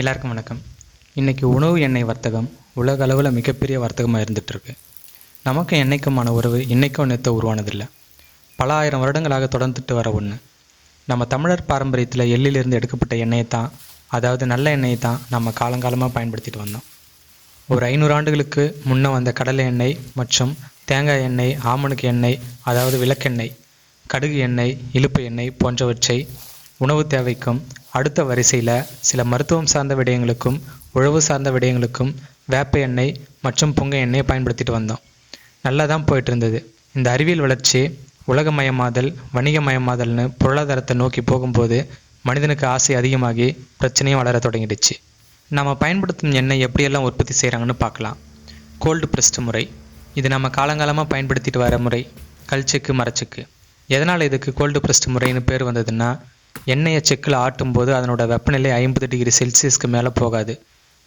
எல்லாருக்கும் வணக்கம். இன்றைக்கி உணவு எண்ணெய் வர்த்தகம் உலக அளவில் மிகப்பெரிய வர்த்தகமாக இருந்துகிட்ருக்கு நமக்கும் எண்ணெய்க்குமான உறவு இன்றைக்கும் நேற்று உருவானதில்லை. பல ஆயிரம் வருடங்களாக தொடர்ந்துட்டு வர ஒன்று நம்ம தமிழர் பாரம்பரியத்தில் எள்ளிலிருந்து எடுக்கப்பட்ட எண்ணெயை தான் அதாவது நல்ல எண்ணெயை தான் நம்ம காலங்காலமாக பயன்படுத்திட்டு வந்தோம். ஒரு ஐநூறு ஆண்டுகளுக்கு முன்னே வந்த கடலை எண்ணெய் மற்றும் தேங்காய் எண்ணெய் ஆமணுக்கு எண்ணெய் அதாவது விளக்கெண்ணெய் கடுகு எண்ணெய் இழுப்பு எண்ணெய் போன்றவற்றை உணவு தேவைக்கும் அடுத்த வரிசையில் சில மருத்துவம் சார்ந்த விடயங்களுக்கும் உழவு சார்ந்த விடயங்களுக்கும் வேப்ப எண்ணெய் மற்றும் புங்க எண்ணெயை பயன்படுத்திட்டு வந்தோம். நல்லா தான் போயிட்டு இருந்தது இந்த அறிவியல் வளர்ச்சி உலகமயமாதல் வணிகமயமாதல்னு பொருளாதாரத்தை நோக்கி போகும்போது மனிதனுக்கு ஆசை அதிகமாகி பிரச்சனையும் வளர தொடங்கிடுச்சு. நம்ம பயன்படுத்தும் எண்ணெய் எப்படியெல்லாம் உற்பத்தி செய்கிறாங்கன்னு பார்க்கலாம். கோல்டு ப்ரெஸ்ட் முறை. இது நம்ம காலங்காலமாக பயன்படுத்திட்டு வர முறை. கல்ச்சுக்கு மறைச்சுக்கு எதனால் இதுக்கு கோல்டு ப்ரெஸ்ட் முறைன்னு பேர் வந்ததுன்னா எண்ணெயை செக்கில் ஆட்டும்போது அதனோட வெப்பநிலை ஐம்பது டிகிரி செல்சியஸ்க்கு மேலே போகாது.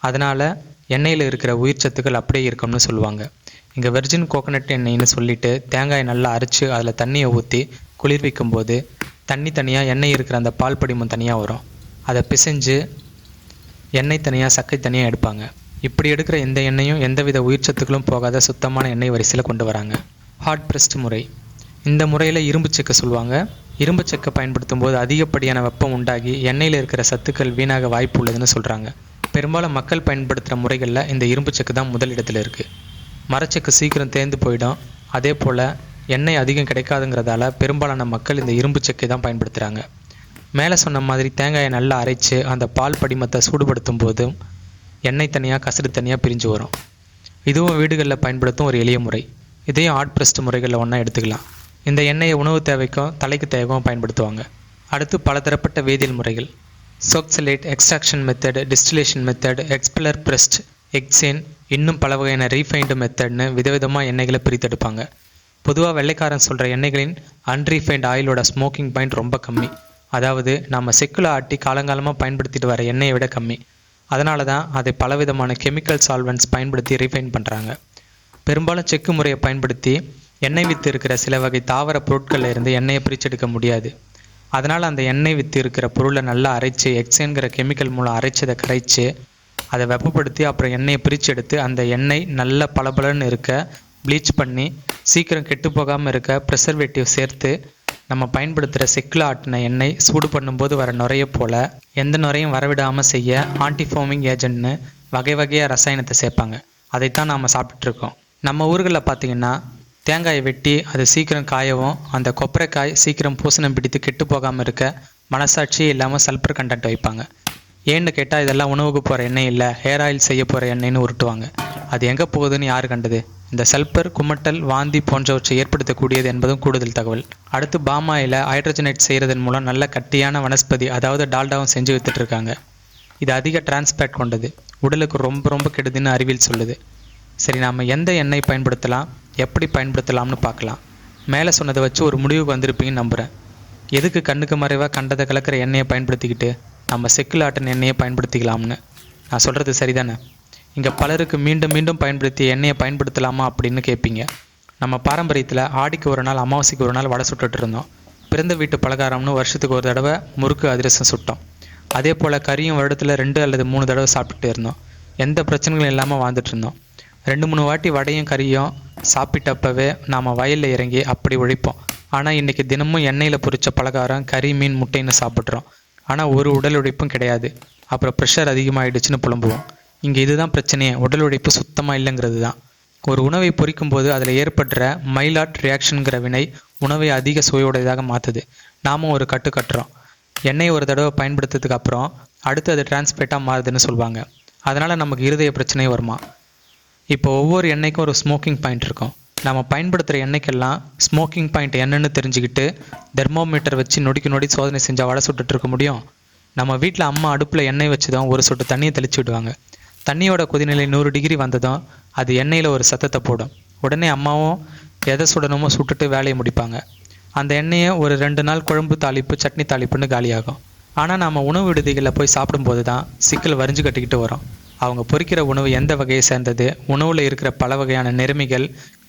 அதனால் எண்ணெயில் இருக்கிற உயிர் சத்துக்கள் அப்படியே இருக்கும்னு சொல்லுவாங்க. இங்கே வெர்ஜின் கோகனட் எண்ணெய்னு சொல்லிட்டு தேங்காயை நல்லா அரைச்சி அதில் தண்ணியை ஊற்றி குளிர்விக்கும் போது தண்ணி தனியாக எண்ணெய் இருக்கிற அந்த பால் படிமம் தனியாக வரும். அதை பிசைஞ்சு எண்ணெய் தனியாக சக்கை தனியாக எடுப்பாங்க. இப்படி எடுக்கிற எந்த எண்ணெயும் எந்தவித உயிர் சத்துக்களும் போகாத சுத்தமான எண்ணெய் வரிசையில் கொண்டு வராங்க. ஹாட் பிரஸ்ட் முறை. இந்த முறையில் இரும்பு செக்கை சொல்லுவாங்க. இரும்பு செக்கை பயன்படுத்தும் போது அதிகப்படியான வெப்பம் உண்டாகி எண்ணெயில் இருக்கிற சத்துக்கள் வீணாக வாய்ப்பு உள்ளதுன்னு சொல்கிறாங்க பெரும்பாலும் மக்கள் பயன்படுத்துகிற முறைகளில் இந்த இரும்பு செக்கு தான் முதலிடத்தில் இருக்குது மரச்செக்கு சீக்கிரம் தேர்ந்து போயிடும். அதே போல் எண்ணெய் அதிகம் கிடைக்காதுங்கிறதால பெரும்பாலான மக்கள் இந்த இரும்பு செக்கை தான் பயன்படுத்துகிறாங்க மேலே சொன்ன மாதிரி தேங்காயை நல்லா அரைச்சு அந்த பால் படிமத்தை சூடுபடுத்தும் போதும் எண்ணெய் தனியாக கசடு தனியாக பிரிஞ்சு வரும். இதுவும் வீடுகளில் பயன்படுத்தும் ஒரு எளிய முறை. இதையும் ஆட் பிரஸ்ட் முறைகளில் ஒன்றா எடுத்துக்கலாம். இந்த எண்ணெயை உணவு தேவைக்கும் தலைக்கு தேவைக்கும் பயன்படுத்துவாங்க. அடுத்து பலதரப்பட்ட வேதியியல் முறைகள். Soxhlet extraction method distillation method expeller pressed hexane இன்னும் பல வகையான ரீஃபைண்டு மெத்தட்னு விதவிதமாக எண்ணெய்களை பிரித்தெடுப்பாங்க பொதுவாக வெள்ளைக்காரன் சொல்கிற எண்ணெய்களின் அன்ரீஃபைண்ட் ஆயிலோட ஸ்மோக்கிங் பாயிண்ட் ரொம்ப கம்மி. அதாவது நம்ம செக்குல ஆட்டி காலங்காலமாக பயன்படுத்திட்டு வர எண்ணெயை விட கம்மி. அதனால தான் அதை பலவிதமான கெமிக்கல் சால்வெண்ட்ஸ் பயன்படுத்தி ரீஃபைன் பண்ணுறாங்க பெரும்பாலும் செக்கு முறையை பயன்படுத்தி எண்ணெய் வித்து இருக்கிற சில வகை தாவர பொருட்களில் இருந்து எண்ணெயை பிரிச்செடுக்க முடியாது. அதனால் அந்த எண்ணெய் வித்து இருக்கிற பொருளை நல்லா அரைச்சு எக்ஸேங்கிற கெமிக்கல் மூலம் அரைச்சதை கரைச்சு அதை வெப்பப்படுத்தி அப்புறம் எண்ணெயை பிரித்து எடுத்து அந்த எண்ணெய் நல்ல பளபளன்னு இருக்க ப்ளீச் பண்ணி சீக்கிரம் கெட்டு போகாமல் இருக்க ப்ரிசர்வேட்டிவ் சேர்த்து நம்ம பயன்படுத்துகிற செக்கில் ஆட்டின எண்ணெய் சூடு பண்ணும்போது வர நுரைய போல் எந்த நுரையும் வரவிடாமல் செய்ய ஆன்டிஃபோமிங் ஏஜென்ட்னு வகை வகையாக ரசாயனத்தை சேர்ப்பாங்க. அதைத்தான் நாம் சாப்பிட்டுட்ருக்கோம் நம்ம ஊர்களில் பார்த்திங்கன்னா தேங்காயை வெட்டி அது சீக்கிரம் காயவும் அந்த கொப்பரைக்காய் சீக்கிரம் பூசணம் பிடித்து கெட்டு போகாமல் இருக்க மனசாட்சியே இல்லாமல் சல்பர் கண்டென்ட் வைப்பாங்க. ஏன்னு கேட்டால் இதெல்லாம் உணவுக்கு போகிற எண்ணெய் இல்லை ஹேர் ஆயில் செய்ய போகிற எண்ணெய்னு உருட்டுவாங்க. அது எங்கே போகுதுன்னு யார் கண்டது? இந்த சல்பர் குமட்டல் வாந்தி போன்றவற்றை ஏற்படுத்தக்கூடியது என்பதும் கூடுதல் தகவல். அடுத்து பாமாயில் ஹைட்ரஜனேட் செய்கிறதன் மூலம் நல்ல கட்டியான வனஸ்பதி அதாவது டால்டாவும் செஞ்சு வித்துட்டு இருக்காங்க. இது அதிக டிரான்ஸ்பேட் கொண்டது. உடலுக்கு ரொம்ப ரொம்ப கெடுதுன்னு அறிவியல் சொல்லுது. சரி நாம் எந்த எண்ணெய் பயன்படுத்தலாம்? எப்படி பயன்படுத்தலாம்னு பார்க்கலாம். மேலே சொன்னதை வச்சு ஒரு முடிவுக்கு வந்திருப்பீங்கன்னு நம்புகிறேன் எதுக்கு கண்ணுக்கு மறைவாக கண்டதை கலக்கிற எண்ணெயை பயன்படுத்திக்கிட்டு நம்ம செக்கில் ஆட்டின எண்ணெயை பயன்படுத்திக்கலாம்னு? நான் சொல்கிறது சரிதானே? இங்கே பலருக்கு மீண்டும் மீண்டும் பயன்படுத்திய எண்ணெயை பயன்படுத்தலாமா அப்படின்னு கேட்பீங்க நம்ம பாரம்பரியத்தில் ஆடிக்கு ஒரு நாள் அமாவாசைக்கு ஒரு நாள் வடை சுட்டுட்டு இருந்தோம். பிறந்த வீட்டு பலகாரம்னு வருஷத்துக்கு ஒரு தடவை முறுக்கு அதிரசம் சுட்டோம். அதே போல் கறியும் வருடத்தில் ரெண்டு அல்லது மூணு தடவை சாப்பிட்டுட்டு இருந்தோம். எந்த பிரச்சனைகளும் இல்லாமல் வாழ்ந்துட்டு இருந்தோம். ரெண்டு மூணு வாட்டி வடையும் கறியும் சாப்பிட்டப்பவே நாம் வயலில் இறங்கி அப்படி உழைப்போம் ஆனால் இன்றைக்கி தினமும் எண்ணெயில் பொரித்த பலகாரம் கறி மீன் முட்டைன்னு சாப்பிட்றோம். ஆனால் ஒரு உடல் உழைப்பும் கிடையாது. அப்புறம் ப்ரெஷர் அதிகமாகிடுச்சுன்னு புலம்புவோம். இங்கே இதுதான் பிரச்சனையே. உடல் உழைப்பு சுத்தமாக இல்லைங்கிறது தான். ஒரு உணவை பொரிக்கும் போது அதில் ஏற்படுற மைலாட் ரியாக்ஷனுங்கிற வினை உணவை அதிக சுவையுடையதாக மாற்றுது நாமும் ஒரு கட்டு கட்டுறோம். எண்ணெய் ஒரு தடவை பயன்படுத்துறதுக்கு அப்புறம் அடுத்து அது டிரான்ஸ்பேட்டாக மாறுதுன்னு சொல்லுவாங்க அதனால் நமக்கு இருதய பிரச்சனை வருமா? இப்போ ஒவ்வொரு எண்ணெய்க்கும் ஒரு ஸ்மோக்கிங் பாயிண்ட் இருக்கும். நம்ம பயன்படுத்துகிற எண்ணெய்க்கெல்லாம் ஸ்மோக்கிங் பாயிண்ட் என்னென்னு தெரிஞ்சுக்கிட்டு தெர்மோமீட்டர் வச்சு நொடிக்கு நொடி சோதனை செஞ்சால் வடை சுட்டுட்டு இருக்க முடியும். நம்ம வீட்டில் அம்மா அடுப்பில் எண்ணெய் வச்சு தான் ஒரு சொட்டு தண்ணியை தெளிச்சு விடுவாங்க. தண்ணியோட கொதிநிலை நூறு டிகிரி வந்ததும் அது எண்ணெயில் ஒரு சத்தத்தை போடும். உடனே அம்மாவும் எதை சுடணுமோ சுட்டுட்டு வேலையை முடிப்பாங்க. அந்த எண்ணெயை ஒரு ரெண்டு நாள் குழம்பு தாளிப்பு சட்னி தாளிப்புன்னு காலியாகும். ஆனால் நம்ம உணவு விடுதிகளில் போய் சாப்பிடும்போது தான் சிக்கல் வரிஞ்சு கட்டிக்கிட்டு வரோம். அவங்க பொறிக்கிற உணவு எந்த வகையை சேர்ந்தது? உணவில் இருக்கிற பல வகையான நெருமிகள்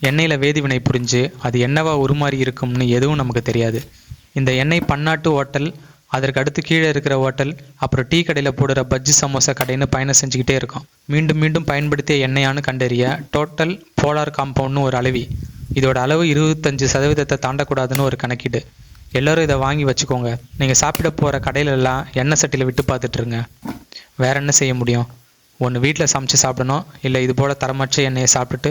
எண்ணெயில் வேதிவினை புரிஞ்சு அது என்னவா உருமாறி இருக்கும்னு எதுவும் நமக்கு தெரியாது. இந்த எண்ணெய் பன்னாட்டு ஹோட்டல் அதற்கு அடுத்து கீழே இருக்கிற ஹோட்டல் அப்புறம் டீ கடையில் போடுற பஜ்ஜி சமோசா கடைன்னு பயணம் செஞ்சுக்கிட்டே இருக்கோம். மீண்டும் மீண்டும் பயன்படுத்திய எண்ணெயான்னு கண்டறிய டோட்டல் போலார் காம்பவுண்ட்னு ஒரு அளவி இதோட அளவு இருபத்தஞ்சு சதவீதத்தை தாண்டக்கூடாதுன்னு ஒரு கணக்கீடு. எல்லோரும் இதை வாங்கி வச்சுக்கோங்க. நீங்கள் சாப்பிட போகிற கடையிலெல்லாம் எண்ணெய் சட்டியில் விட்டு பார்த்துட்ருங்க வேற என்ன செய்ய முடியும்? ஒன்று வீட்டில் சமைச்சு சாப்பிடணும் இல்லை இது போல் தரமற்ற எண்ணெயை சாப்பிட்டுட்டு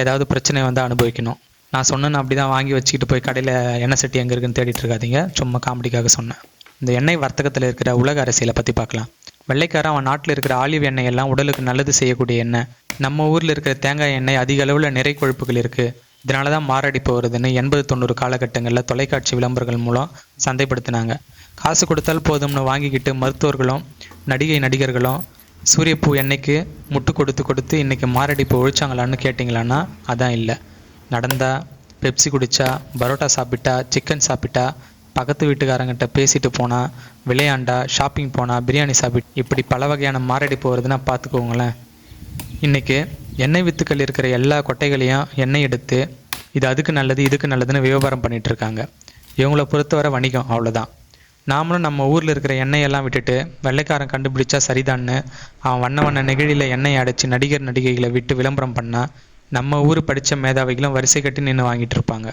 ஏதாவது பிரச்சனை வந்து அனுபவிக்கணும். நான் சொன்னேன்னு அப்படி தான் வாங்கி வச்சுக்கிட்டு போய் கடையில் எண்ணெய் சட்டி எங்கே இருக்குன்னு தேடிட்டு இருக்காதீங்க. சும்மா காமெடிக்காக சொன்னேன். இந்த எண்ணெய் வர்த்தகத்தில் இருக்கிற உலக அரசியலை பற்றி பார்க்கலாம். வெள்ளைக்காரன் அவன் நாட்டில் இருக்கிற ஆலிவ் எண்ணெய் எல்லாம் உடலுக்கு நல்லது செய்யக்கூடிய எண்ணெய். நம்ம ஊரில் இருக்கிற தேங்காய் எண்ணெய் அதிக அளவில் நிறை கொழுப்புகள் இருக்குது இதனால தான் மாரடைப்பு வருதுன்னு எண்பது தொண்ணூறு காலகட்டங்களில் தொலைக்காட்சி விளம்பரங்கள் மூலம் சந்தைப்படுத்தினாங்க. காசு கொடுத்தால் போதும்னு வாங்கிக்கிட்டு மருத்துவர்களும் நடிகை நடிகர்களும் சூரியப்பூ எண்ணெய்க்கு முட்டு கொடுத்து கொடுத்து இன்றைக்கி மாரடைப்பு ஒழிச்சாங்களான்னு கேட்டிங்களான்னா அதான் இல்லை. நடந்தா பெப்சி குடித்தா பரோட்டா சாப்பிட்டா சிக்கன் சாப்பிட்டா பக்கத்து வீட்டுக்காரங்கிட்ட பேசிட்டு போனால் விளையாண்டா ஷாப்பிங் போனால் பிரியாணி சாப்பிட்டு இப்படி பல வகையான மாரடைப்பு வருதுன்னா பார்த்துக்கோங்களேன் இன்றைக்கி எண்ணெய் வித்துக்கள் இருக்கிற எல்லா கொட்டைகளையும் எண்ணெய் எடுத்து இது அதுக்கு நல்லது இதுக்கு நல்லதுன்னு வியாபாரம் பண்ணிகிட்ருக்காங்க இவங்கள பொறுத்தவரை வணிகம் அவ்வளோதான் நாமளும் நம்ம ஊரில் இருக்கிற எண்ணெயெல்லாம் விட்டுட்டு வெள்ளைக்காரன் கண்டுபிடிச்சா சரிதான்னு அவன் வண்ண வண்ண நெகிழியில் எண்ணெயை அடைச்சி நடிகர் நடிகைகளை விட்டு விளம்பரம் பண்ணால் நம்ம ஊர் படித்த மேதாவிகளும் வரிசை கட்டி நின்று வாங்கிட்டு இருப்பாங்க.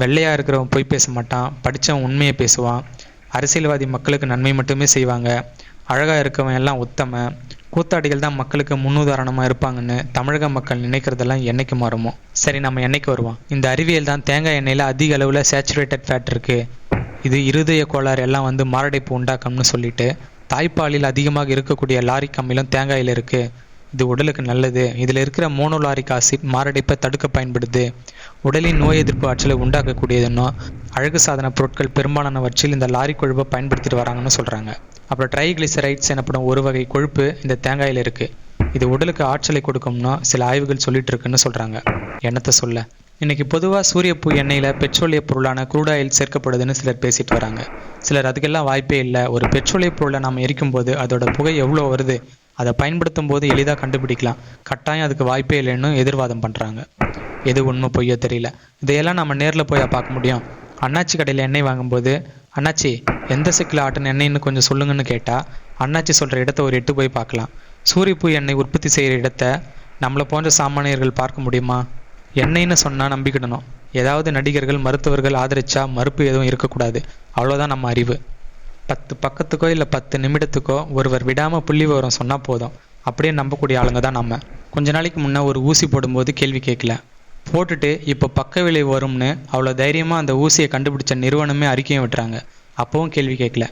வெள்ளையாக இருக்கிறவன் பொய் பேச மாட்டான் படித்தவன் உண்மையை பேசுவான் அரசியல்வாதி மக்களுக்கு நன்மை மட்டுமே செய்வாங்க அழகாக இருக்கவன் எல்லாம் உத்தம கூத்தாடிகள் தான் மக்களுக்கு முன்னுதாரணமாக இருப்பாங்கன்னு தமிழக மக்கள் நினைக்கிறதெல்லாம் என்னைக்கு மாறுமோ? சரி நம்ம என்னைக்கு வருவோம்? இந்த அறிவியல் தான் தேங்காய் எண்ணெயில் அதிக அளவில் சேச்சுரேட்டட் ஃபேட் இருக்குது இது இருதய கோளாறு எல்லாம் வந்து மாரடைப்பு உண்டாக்கும்னு சொல்லிட்டு தாய்ப்பாலில் அதிகமாக இருக்கக்கூடிய லாரிக் அமிலம் தேங்காயில் இருக்கு. இது உடலுக்கு நல்லது. இதில் இருக்கிற மோனோலாரிக் ஆசிட் மாரடைப்பை தடுக்க பயன்படுது. உடலின் நோய் எதிர்ப்பு ஆற்றலை உண்டாக்கக்கூடியதுன்னோ அழகு சாதன பொருட்கள் பெரும்பாலானவற்றில் இந்த லாரி கொழுப்பை பயன்படுத்திட்டு வராங்கன்னு சொல்கிறாங்க அப்புறம் ட்ரைகிளிசரைட்ஸ் எனப்படும் ஒரு வகை கொழுப்பு இந்த தேங்காயில் இருக்குது இது உடலுக்கு ஆற்றலை கொடுக்கும்னா சில ஆய்வுகள் சொல்லிட்டு இருக்குன்னு சொல்கிறாங்க என்னத்தை சொல்ல? இன்றைக்கி பொதுவாக சூரியப்பூ எண்ணெயில் பெட்ரோலிய பொருளான குரூட் ஆயில் சேர்க்கப்படுதுன்னு சிலர் பேசிட்டு வராங்க. சிலர் அதுக்கெல்லாம் வாய்ப்பே இல்லை. ஒரு பெட்ரோலிய பொருளை நாம் எரிக்கும் போது அதோட புகை எவ்வளோ வருது அதை பயன்படுத்தும் போது எளிதாக கண்டுபிடிக்கலாம். கட்டாயம் அதுக்கு வாய்ப்பே இல்லைன்னு எதிர்வாதம் பண்ணுறாங்க எது உண்மை பொய்யோ தெரியல. இதையெல்லாம் நம்ம நேரில் போய் பார்க்க முடியும். அண்ணாச்சி கடையில் எண்ணெய் வாங்கும்போது அண்ணாச்சி எந்த சிக்கில் ஆட்டின எண்ணெய்னு கொஞ்சம் சொல்லுங்கன்னு கேட்டால் அண்ணாச்சி சொல்கிற இடத்த ஒரு எட்டு போய் பார்க்கலாம். சூரியப்பூ எண்ணெய் உற்பத்தி செய்கிற இடத்த நம்மளை போன்ற சாமானியர்கள் பார்க்க முடியுமா? என்னைன்னு சொன்னால் நம்பிக்கிடணும். ஏதாவது நடிகர்கள் மருத்துவர்கள் ஆதரிச்சா மறுப்பு எதுவும் இருக்கக்கூடாது. அவ்வளோதான் நம்ம அறிவு. பத்து பக்கத்துக்கோ இல்லை பத்து நிமிடத்துக்கோ ஒருவர் விடாமல் புள்ளி விவரம் சொன்னால் போதும். அப்படியே நம்பக்கூடிய ஆளுங்க தான் நம்ம. கொஞ்ச நாளைக்கு முன்னே ஒரு ஊசி போடும்போது கேள்வி கேட்கல. போட்டுட்டு இப்போ பக்க விளைவு வரும்னு அவ்வளோ தைரியமாக அந்த ஊசியை கண்டுபிடிச்ச நிறுவனமே அறிக்கையும் விட்டுறாங்க. அப்பவும் கேள்வி கேட்கல.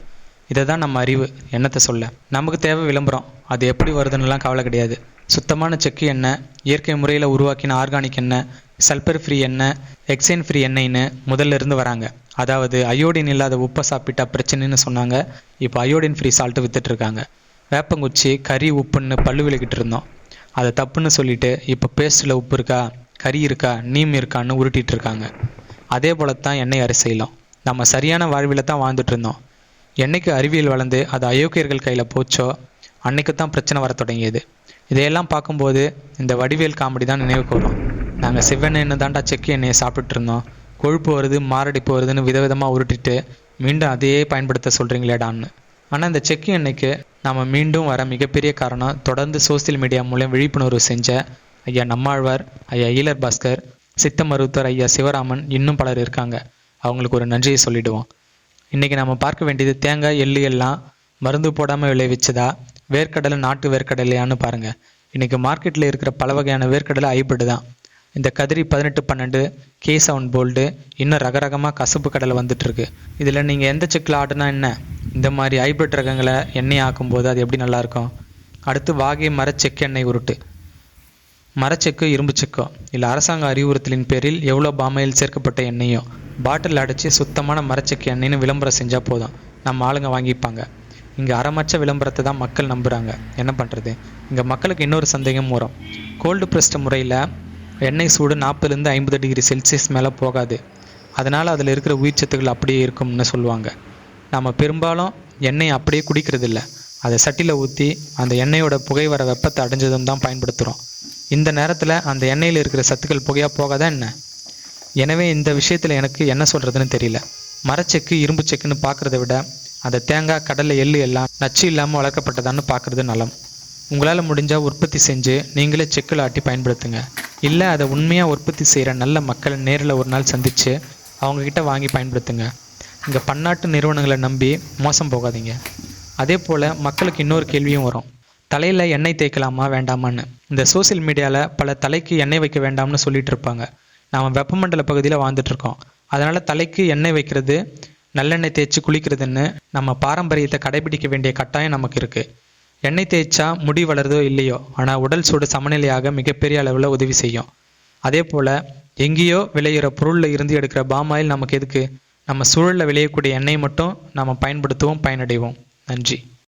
இதை தான் நம்ம அறிவு என்னத்தை சொல்ல? நமக்கு தேவை விளம்பரம். அது எப்படி வருதுன்னுலாம் கவலை கிடையாது. சுத்தமான செக்கு எண்ணெய் இயற்கை முறையில் உருவாக்கின ஆர்கானிக் எண்ணெய் சல்பர் ஃப்ரீ எண்ணெய் எக்ஸைன் ஃப்ரீ எண்ணெய்னு முதல்ல இருந்து வராங்க. அதாவது அயோடின் இல்லாத உப்பை சாப்பிட்டா பிரச்சனைன்னு சொன்னாங்க. இப்போ அயோடின் ஃப்ரீ சால்ட்டு வித்துட்ருக்காங்க வேப்பங்குச்சி கறி உப்புன்னு பல்லு விளக்கிட்டு இருந்தோம். அதை தப்புன்னு சொல்லிட்டு இப்போ பேஸ்ட்டில் உப்பு இருக்கா? கறி இருக்கா? நீம் இருக்கான்னு உருட்டிகிட்டு இருக்காங்க. அதே போல தான் எண்ணெய் அரசியலும். நம்ம சரியான வாழ்வில் தான் வாழ்ந்துட்டு இருந்தோம். என்னைக்கு அறிவியல் வளர்ந்து அது அயோக்கியர்கள் கையில் போச்சோ அன்னைக்கு தான் பிரச்சனை வர தொடங்கியது. இதையெல்லாம் பார்க்கும்போது இந்த வடிவேல் காமெடி தான் நினைவுக்கு வரும் நாங்கள் செவ்வெண்ணெய்னு தாண்டா செக்கு எண்ணெயை சாப்பிட்டு இருந்தோம். கொழுப்பு வருது மாரடைப்பு வருதுன்னு விதவிதமாக உருட்டிட்டு மீண்டும் அதையே பயன்படுத்த சொல்கிறீங்களேடான்னு ஆனால் இந்த செக்கு எண்ணெய்க்கு நாம் மீண்டும் வர மிகப்பெரிய காரணம் தொடர்ந்து சோசியல் மீடியா மூலம் விழிப்புணர்வு செஞ்ச ஐயா நம்மாழ்வார் ஐயா ஈலர் பாஸ்கர் சித்த மருத்துவர் ஐயா சிவராமன் இன்னும் பலர் இருக்காங்க. அவங்களுக்கு ஒரு நன்றியை சொல்லிடுவோம். இன்றைக்கி நம்ம பார்க்க வேண்டியது தேங்காய் எள்ளு எல்லாம் மருந்து போடாமல் விளைவிச்சதா வேர்க்கடலை நாட்டு வேர்க்கடலையான்னு பாருங்கள் இன்றைக்கி மார்க்கெட்டில் இருக்கிற பல வகையான வேர்க்கடலை ஹைபிரிட் தான். இந்த கதிரி பதினெட்டு பன்னெண்டு கே செவன் போல்டு இன்னும் ரகரகமாக கசப்பு கடலை வந்துட்டுருக்கு இதில் நீங்கள் எந்த செக்கில் ஆடுனா என்ன? இந்த மாதிரி ஹைபிரிட் ரகங்களை எண்ணெய் ஆக்கும்போது அது எப்படி நல்லாயிருக்கும் அடுத்து வாகை மர செக்கெண்ணெய் உருட்டு. மரச்செக்கு இரும்பு செக்கோ. இல்லை அரசாங்க அறிவுறுத்தலின் பேரில் எவ்வளோ பாமையில் சேர்க்கப்பட்ட எண்ணெயோ? பாட்டில் அடித்து சுத்தமான மரச்செக்கு எண்ணெய்னு விளம்பரம் செஞ்சால் போதும். நம்ம ஆளுங்க வாங்கிப்பாங்க. இங்கே அறமற்ற விளம்பரத்தை தான் மக்கள் நம்புகிறாங்க என்ன பண்ணுறது இங்கே மக்களுக்கு இன்னொரு சந்தேகம் வரும். கோல்டு ப்ரெஸ்ட் முறையில் எண்ணெய் சூடு நாற்பதுலேருந்து ஐம்பது டிகிரி செல்சியஸ் மேலே போகாது. அதனால் அதில் இருக்கிற உயிர்ச்சத்துக்கள் அப்படியே இருக்கும்னு சொல்லுவாங்க. நம்ம பெரும்பாலும் எண்ணெய் அப்படியே குடிக்கிறதில்ல. அதை சட்டியில் ஊற்றி அந்த எண்ணெயோட புகை வர வெப்பத்தை அடைஞ்சதும் தான் பயன்படுத்துகிறோம் இந்த நேரத்தில் அந்த எண்ணெயில் இருக்கிற சத்துக்கள் புகையாக போகாதா என்ன? எனவே இந்த விஷயத்தில் எனக்கு என்ன சொல்கிறதுன்னு தெரியல. மரச்செக்கு இரும்பு செக்குன்னு பார்க்குறத விட அந்த தேங்காய் கடலை எள்ளு எல்லாம் நச்சு இல்லாமல் வளர்க்கப்பட்டதான்னு பார்க்குறது நலம். உங்களால் முடிஞ்சால் உற்பத்தி செஞ்சு நீங்களே செக்கில் ஆட்டி பயன்படுத்துங்க. இல்லை அதை உண்மையாக உற்பத்தி செய்கிற நல்ல மக்களை நேரில் ஒரு நாள் சந்தித்து அவங்கக்கிட்ட வாங்கி பயன்படுத்துங்க. இங்கே பன்னாட்டு நிறுவனங்களை நம்பி மோசம் போகாதீங்க. அதே போல் மக்களுக்கு இன்னொரு கேள்வியும் வரும். தலையில் எண்ணெய் தேய்க்கலாமா வேண்டாமான்னு. இந்த சோஷியல் மீடியாவில் பல தலைக்கு எண்ணெய் வைக்க வேண்டாம்னு சொல்லிட்டு இருப்பாங்க. நாம் வெப்பமண்டல பகுதியில் வாழ்ந்துட்டுருக்கோம். அதனால் தலைக்கு எண்ணெய் வைக்கிறது நல்லெண்ணெய் தேய்ச்சி குளிக்கிறதுன்னு நம்ம பாரம்பரியத்தை கடைபிடிக்க வேண்டிய கட்டாயம் நமக்கு இருக்குது எண்ணெய் தேய்ச்சா முடி வளருதோ இல்லையோ ஆனால் உடல் சூடு சமநிலையாக மிகப்பெரிய அளவில் உதவி செய்யும். அதே போல் எங்கேயோ விளையிற பொருளில் இருந்து எடுக்கிற பாமாயில் நமக்கு எதுக்கு? நம்ம சூழலில் விளையக்கூடிய எண்ணெய் மட்டும் நம்ம பயன்படுத்துவோம் பயனடைவோம். நன்றி.